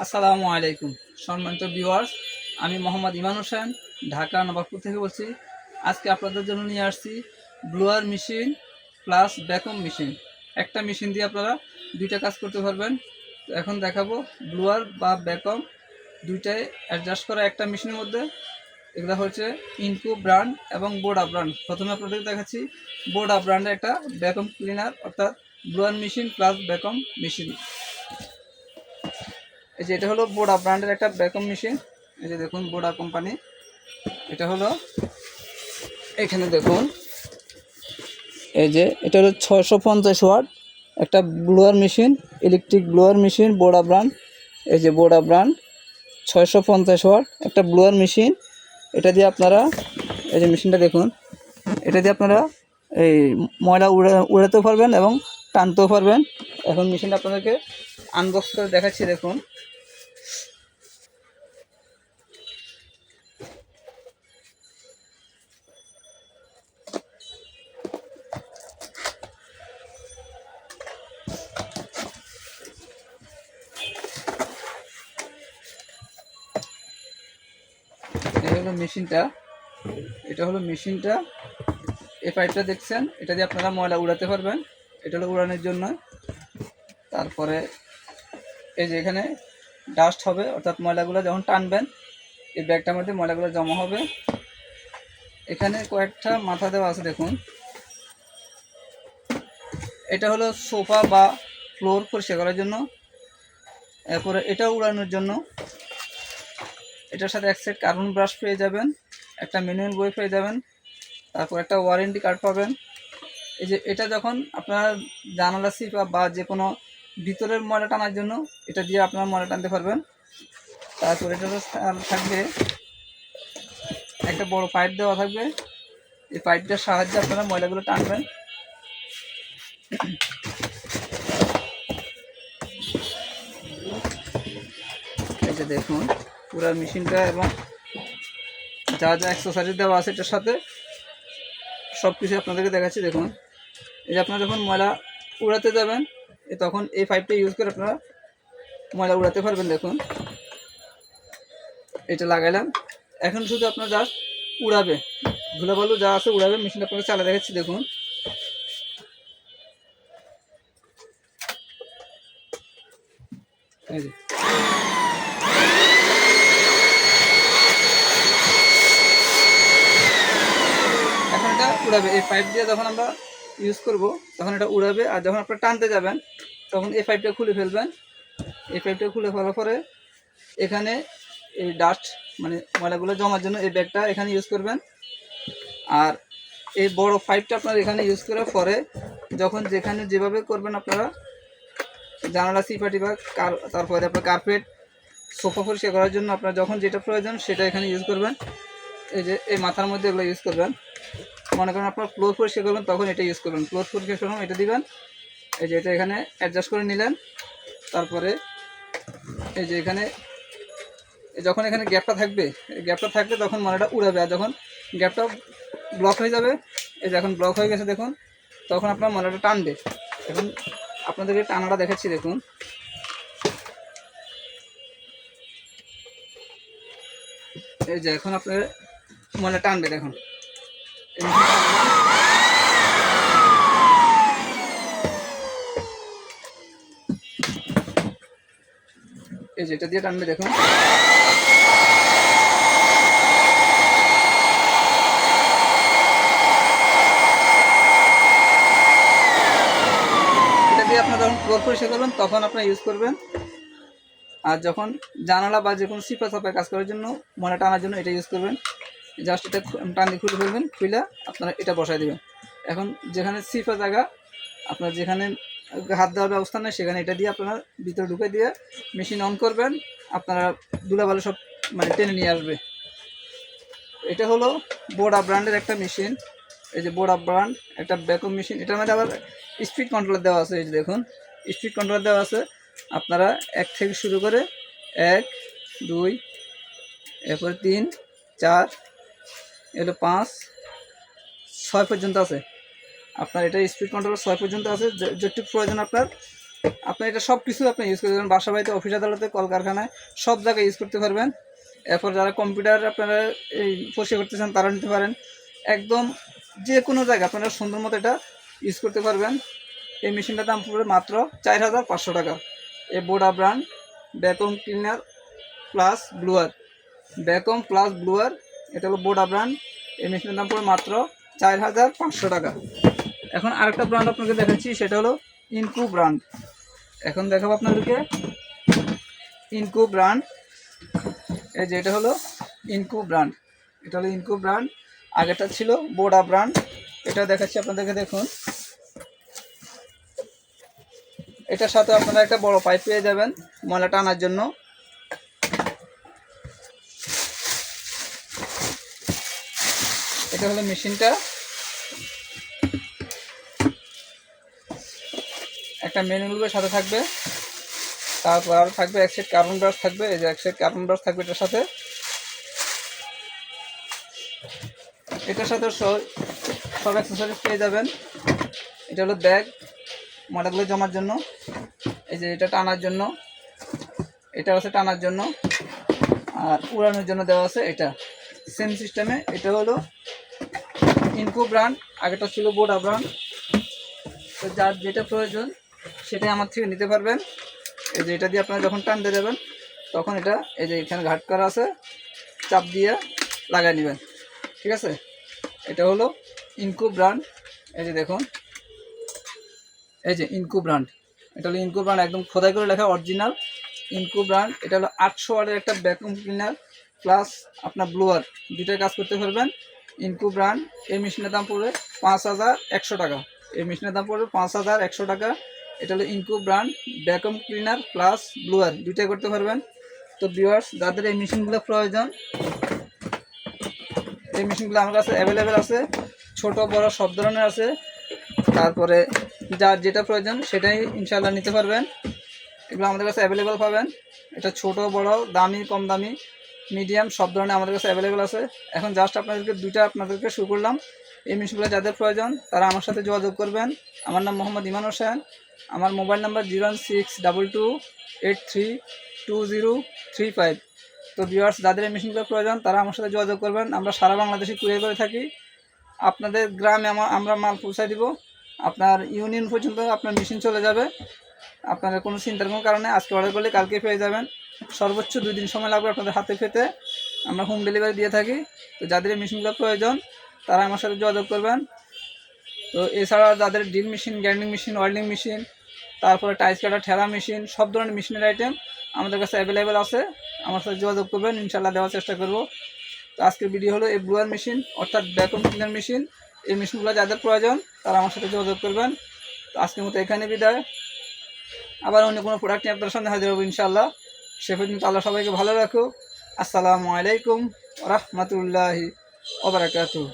আসসালামু আলাইকুম, সম্মানিত ভিউয়ার্স আমি মোহাম্মদ ইমান হোসেন, ঢাকা, নবাবপুর থেকে বলছি। আজকে আপনাদের জন্য নিয়ে আসছি blower machine plus vacuum machine একটা মেশিন দিয়ে আপনারা দুইটা কাজ করতে পারবেন। তো এখন দেখাবো ব্লোয়ার বা ব্যাকম দুইটাই অ্যাডজাস্ট করা একটা মেশিনের মধ্যে। এগুলো হচ্ছে ইনকো ব্র্যান্ড এবং বোর্ডা ব্র্যান্ড প্রথমে আপনাদের দেখাচ্ছি বোর্ডা ব্র্যান্ডের একটা ব্যাকম ক্লিনার অর্থাৎ blower machine plus vacuum machine এই যে এটা হলো বোডা ব্র্যান্ডের একটা ব্যাকম মেশিন এই যে দেখুন, বোডা কোম্পানি এটা হলো, এখানে দেখুন। এই যে, এটা হলো ছয়শো পঞ্চাশ ওয়াট একটা blower machine electric blower machine বোডা brand এই যে বোডা ব্র্যান্ড ছয়শো পঞ্চাশ ওয়াট একটা ব্লোয়ার মেশিন এটা দিয়ে আপনারা, এই যে মেশিনটা দেখুন। এটা দিয়ে আপনারা এই ময়লা উড়ে, উড়াতেও পারবেন এবং টানতেও পারবেন। এখন মেশিনটা আপনাদেরকে আনবক্স করে দেখাচ্ছি, দেখুন। হলো মেশিনটা। এটা হলো মেশিনটা। এই পাইপটা দেখছেন, এটা দিয়ে আপনারা ময়লা উড়াতে পারবেন। এটা হলো উড়ানোর জন্য। তারপরে এই যে এখানে ডাস্ট হবে, অর্থাৎ ময়লাগুলো যখন টানবেন, এই ব্যাগটার মধ্যে ময়লাগুলো জমা হবে। এখানে কয়েকটা মাথা দেওয়া আছে, দেখুন। এটা হলো সোফা বা ফ্লোর পরিষ্কার করার জন্য। এরপরে এটা উড়ানোর জন্য। এটার সাথে এক সেট কার্বন ব্রাশ পেয়ে যাবেন, একটা ম্যানুয়াল বই পেয়ে যাবেন, তারপর একটা ওয়ারেন্টি কার্ড পাবেন। এই যে এটা যখন আপনার জানালা সিপা বা যে কোনো ভিতরের ময়লা টানার জন্য, এটা দিয়ে আপনার ময়লা টানতে পারবেন। তারপর এটা থাকবে একটা বড় পাইপ দেওয়া থাকবে। এই পাইপটার সাহায্যে আপনারা ময়লাগুলো টানবেন। যে দেখুন পুরো মেশিনটা এবং যা যা এক্সারসাইজ দেওয়া আছে এটার সাথে সব কিছু আপনাদেরকে দেখাচ্ছি, দেখুন। এই যে আপনারা যখন ময়লা উড়াতে যাবেন তখন এই পাইপটা ইউজ করে আপনারা ময়লা উড়াতে পারবেন, দেখুন। এটা লাগাইলাম। এখন শুধু আপনার জাস্ট উড়াবে। ধুলাবালু যা আছে উড়াবে, মেশিনটা আপনাকে চালা দেখাচ্ছি, দেখুন। এই যে এখন এটা উড়াবে। এই পাইপ দিয়ে যখন আমরা ইউজ করব, তখন এটা উড়াবে আর যখন আপনারা টানতে যাবেন, তখন এই পাইপটা খুলে ফেলবেন। এই পাইপটা খুলে ফেলার পরে এখানে এই ডাস্ট মানে ময়লাগুলো জমার জন্য এই ব্যাগটা এখানে ইউজ করবেন। আর এই বড় পাইপটা আপনারা এখানে ইউজ করার পরে যখন যেখানে যেভাবে করবেন আপনারা, জানালা সিপাটি বা কার, তারপরে আপনার কার্পেট সোফা পরিষ্কার করার জন্য আপনার যখন যেটা প্রয়োজন সেটা এখানে ইউজ করবেন। এই যে এই মাথার মধ্যে এগুলো ইউজ করবেন। মনে করেন আপনার ফ্লোর পরিষ্কার করবেন, তখন এটা ইউজ করবেন। ফ্লোর পরিষ্কার করবেন এটা দিবেন। এই যে এটা এখানে অ্যাডজাস্ট করে নিলেন। তারপরে এই যে এখানে যখন এখানে গ্যাপটা থাকবে গ্যাপটা থাকবে তখন মনেটা উড়াবে আর যখন গ্যাপটা ব্লক হয়ে যাবে, এই যে এখন ব্লক হয়ে গেছে দেখুন, তখন আপনার মলাটা টানবে। এখন আপনাদেরকে টানাটা দেখাচ্ছি দেখুন। এই যে এখন আপনার মনে টানবে দেখুন। এই যে এটা দিয়ে টানবে দেখুন দিয়ে আপনার যখন ফ্লোর পরিষ্কার করবেন, তখন আপনার ইউজ করবেন। আর যখন জানালা বা যে কোনো সিপা চাপায় কাজ করার জন্য মনে টানার জন্য এটা ইউজ করবেন। জাস্ট এটা টান খুলে ফেলবেন খুলে আপনারা এটা বসায় দেবেন। এখন যেখানে সিপা জায়গা, আপনার যেখানে হাত দেওয়ার ব্যবস্থা নেই, সেখানে এটা দিয়ে আপনারা ভিতরে ঢুকে দিয়ে মেশিন অন করবেন, আপনারা দুলাবালু সব মানে টেনে নিয়ে আসবে। এটা হলো বোর্ডা ব্র্যান্ডের একটা মেশিন এই যে বোর্ডা ব্র্যান্ড একটা ব্যাকম মেশিন এটার মধ্যে আবার স্পিড কন্ট্রোলার দেওয়া আছে, এই যে দেখুন। স্পিড কন্ট্রোলার দেওয়া আছে। আপনারা এক থেকে শুরু করে এক, দুই, এরপরে তিন, চার এলো পাঁচ, ছয় পর্যন্ত আছে। আপনার এটা স্পিড কন্ট্রোল ছয় পর্যন্ত আছে। যেটুকু প্রয়োজন আপনার, আপনি এটা সব কিছু আপনি ইউজ করতে পারবেন। বাসা বাড়িতে অফিস আদালতে, কলকারখানায়, সব জায়গায় ইউজ করতে পারবেন। এরপর যারা কম্পিউটার আপনারা এই পরিষ্কার করতে চান তারা নিতে পারেন। একদম যে কোনো জায়গায় আপনারা সুন্দর মতো এটা ইউজ করতে পারবেন। এই মেশিনটার দাম পড়বে মাত্র চার হাজার পাঁচশো টাকা। এই বোডা brand vacuum cleaner plus blower vacuum plus blower এটা হলো বোডা ব্র্যান্ড এই মেশিনের দাম পড়বে মাত্র চার হাজার পাঁচশো টাকা। এখন আরেকটা ব্র্যান্ড আপনাকে দেখাচ্ছি, সেটা হলো ইনকু ব্র্যান্ড এখন দেখাবো আপনাদেরকে ইনকু ব্র্যান্ড এই যে এটা হলো ইনকু ব্র্যান্ড এটা হলো ইনকু ব্র্যান্ড আগেরটা ছিল বোডা ব্র্যান্ড এটা দেখাচ্ছি আপনাদেরকে, দেখুন। এটার সাথে আপনারা একটা বড় পাইপ পেয়ে যাবেন ময়লা টানার জন্য। এটা হলো মেশিনটা। একটা ম্যানুয়ালের সাথে থাকবে। তারপর আরও থাকবে এক সেট কার্বন ব্রাশ থাকবে, এই যে এক সেট কার্বন ব্রাশ থাকবে এটার সাথে। এটার সাথে সব অ্যাক্সেসরিজ পেয়ে যাবেন। এটা হলো ব্যাগ ময়লাগুলো জমার জন্য। এই যে এটা টানার জন্য। এটা আছে টানার জন্য। আর উড়ানোর জন্য দেওয়া আছে এটা। সেম সিস্টেমে এটা হলো ইনকো ব্র্যান্ড আগেটা ছিল বোডা ব্র্যান্ড তো যার যেটা প্রয়োজন, সেটাই আমার থেকে নিতে পারবেন। এই যে এটা দিয়ে আপনারা যখন টানতে যাবেন, তখন এটা, এই যে এখানে ঘাট করা আছে, চাপ দিয়ে লাগাই নেবেন। ঠিক আছে? এটা হলো ইনকো ব্র্যান্ড এই যে দেখুন। এই যে ইনকো ব্র্যান্ড এটা হলো ইনকো ব্র্যান্ড একদম খোদাই করে লেখা অরিজিনাল ইনকো ব্র্যান্ড এটা হলো আটশো ওয়ার্ডের একটা ভ্যাকুম ক্লিনার প্লাস আপনার ব্লোয়ার দুইটাই কাজ করতে পারবেন। Ingco brand. এই মেশিনের দাম পড়বে পাঁচ হাজার একশো টাকা। এই মেশিনের দাম পড়বে পাঁচ হাজার একশো টাকা। এটা হলো Ingco brand, vacuum cleaner plus blower. দুইটাই করতে পারবেন। তো ভিউয়ার্স যাদের এই মেশিনগুলো প্রয়োজন, এই মেশিনগুলো আমার কাছে অ্যাভেলেবেল আছে। ছোট, বড়, সব ধরনের আছে। তারপরে যার যেটা প্রয়োজন, সেটাই ইনশাল্লাহ নিতে পারবেন। এগুলো আমাদের কাছে অ্যাভেলেবেল পাবেন। এটা ছোট, বড়, দামি, কম দামি। মিডিয়াম, সব ধরনের আমাদের কাছে অ্যাভেলেবেল আছে। এখন জাস্ট আপনাদেরকে, দুইটা আপনাদেরকে শুরু করলাম। এই মেশিনগুলো যাদের প্রয়োজন, তারা আমার সাথে যোগাযোগ করবেন। আমার নাম মোহাম্মদ ইমান হোসেন। আমার mobile number zero six double two eight three two zero three five তো ভিউয়ার্স যাদের এই মেশিনগুলো প্রয়োজন, তারা আমার সাথে যোগাযোগ করবেন। আমরা সারা বাংলাদেশে কুরিয়ার করে থাকি। আপনাদের গ্রামে আমা- আমরা মাল পৌঁছায় দিব। আপনার ইউনিয়ন পর্যন্ত আপনার মেশিন চলে যাবে। আপনাদের কোনো চিন্তার কোনো কারণে আজকে অর্ডার করলে কালকে পেয়ে যাবেন। সর্বোচ্চ দুই দিন সময় লাগবে আপনাদের হাতে পেতে। আমরা হোম ডেলিভারি দিয়ে থাকি। তো যাদের মেশিনগুলো প্রয়োজন, তারা আমার সাথে যোগাযোগ করবেন। তো এছাড়া যাদের drill machine grinding machine welding machine তারপরে টাইস কাটার ঠেলা মেশিন সব ধরনের মেশিনের আইটেম আমাদের কাছে অ্যাভেলেবেল আছে। আমার সাথে যোগাযোগ করবেন ইনশাল্লাহ দেওয়ার চেষ্টা করব। তো আজকের ভিডিও হলো এই ব্লুয়ার মেশিন অর্থাৎ ব্যাকম ক্লিনার মেশিন এই মেশিনগুলো যাদের প্রয়োজন, তারা আমার সাথে যোগাযোগ করবেন। তো আজকের মতো এখানে বিদায়। আবার অন্য কোনো প্রোডাক্ট নিয়ে আপনার সামনে হাজির হব ইনশাল্লাহ সে পর্যন্ত আল্লাহ সবাইকে ভালো রাখো আসসালামু আলাইকুম রহমতুল্লাহি ওবরাকাতুহ